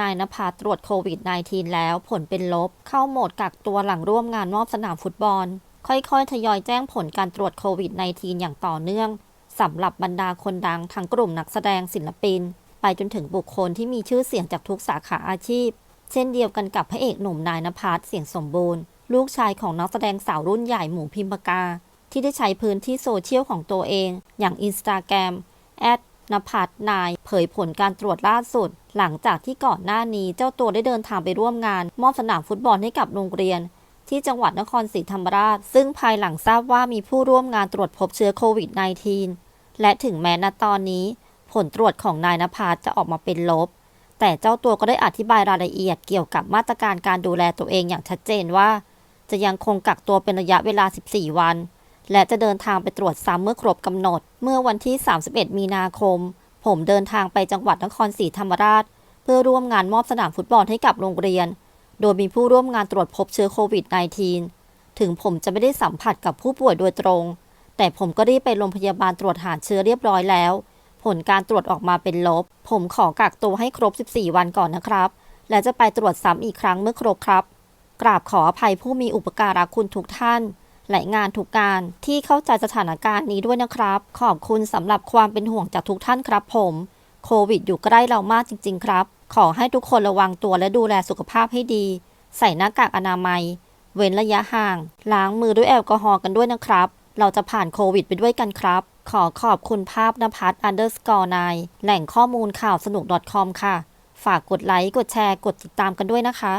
นายนภาตรวจโควิด -19 แล้วผลเป็นลบ เข้าโหมดกักตัวหลังร่วมงานมอบสนามฟุตบอล ค่อยๆ ทยอยแจ้งผลการตรวจโควิด -19 อย่างต่อเนื่องสำหรับบรรดาคนดังทั้งกลุ่มนักแสดงศิลปิน ไปจนถึงบุคคลที่มีชื่อเสียงจากทุกสาขาอาชีพ เช่นเดียวกันกับพระเอกหนุ่มนายนภัสเสียงสมบูรณ์ ลูกชายของนักแสดงสาวรุ่นใหญ่หมูพิมพกา ที่ได้ใช้พื้นที่โซเชียลของตัวเอง อย่างอินสตาแกรม นภัสนายเผยผลการตรวจล่าสุด หลังจากที่ก่อนหน้านี้เจ้าตัวได้เดินทางไปร่วมงาน มอบสนามฟุตบอลให้กับโรงเรียน ที่จังหวัดนครศรีธรรมราช ซึ่งภายหลังทราบว่ามีผู้ร่วมงานตรวจพบเชื้อโควิด -19 และถึงแม้ณตอนนี้ ผลตรวจของนายนภัสจะออกมาเป็นลบ แต่เจ้าตัวก็ได้อธิบายรายละเอียดเกี่ยวกับมาตรการการดูแลตัวเองอย่างชัดเจนว่า จะยังคงกักตัวเป็นระยะเวลา 14 วัน และจะเดินทางไปตรวจซ้ำเมื่อครบกำหนด เมื่อวันที่ 31 มีนาคม ผมเดินทางไปจังหวัดนครศรีธรรมราช เพื่อร่วมงานมอบสนามฟุตบอลให้กับโรงเรียน โดยมีผู้ร่วมงานตรวจพบเชื้อโควิด -19 ถึงผมจะไม่ได้สัมผัสกับผู้ป่วยโดยตรง แต่ผมก็รีบไปโรงพยาบาลตรวจหาเชื้อเรียบร้อยแล้ว ผลการตรวจออกมาเป็นลบ ผมขอกักตัวให้ครบ 14 วันก่อนนะครับ และจะไปตรวจซ้ำอีกครั้งเมื่อครบครับ กราบขออภัยผู้มีอุปการะคุณทุกท่าน และงานทุกการที่เข้าใจสถานการณ์นี้ด้วยนะครับ ขอบคุณสำหรับความเป็นห่วงจากทุกท่านครับผม โควิดอยู่ใกล้เรามากจริง ๆ ครับ ขอให้ทุกคนระวังตัวและดูแลสุขภาพให้ดี ใส่หน้ากากอนามัย เว้นระยะห่าง ล้างมือด้วยแอลกอฮอล์กันด้วยนะครับ เราจะผ่านโควิดไปด้วยกันครับ ขอขอบคุณภาพนภัส underscore นายแหล่งข้อมูลข่าวสนุก .com ค่ะ ฝากกดไลค์ กดแชร์ กดติดตามกันด้วยนะคะ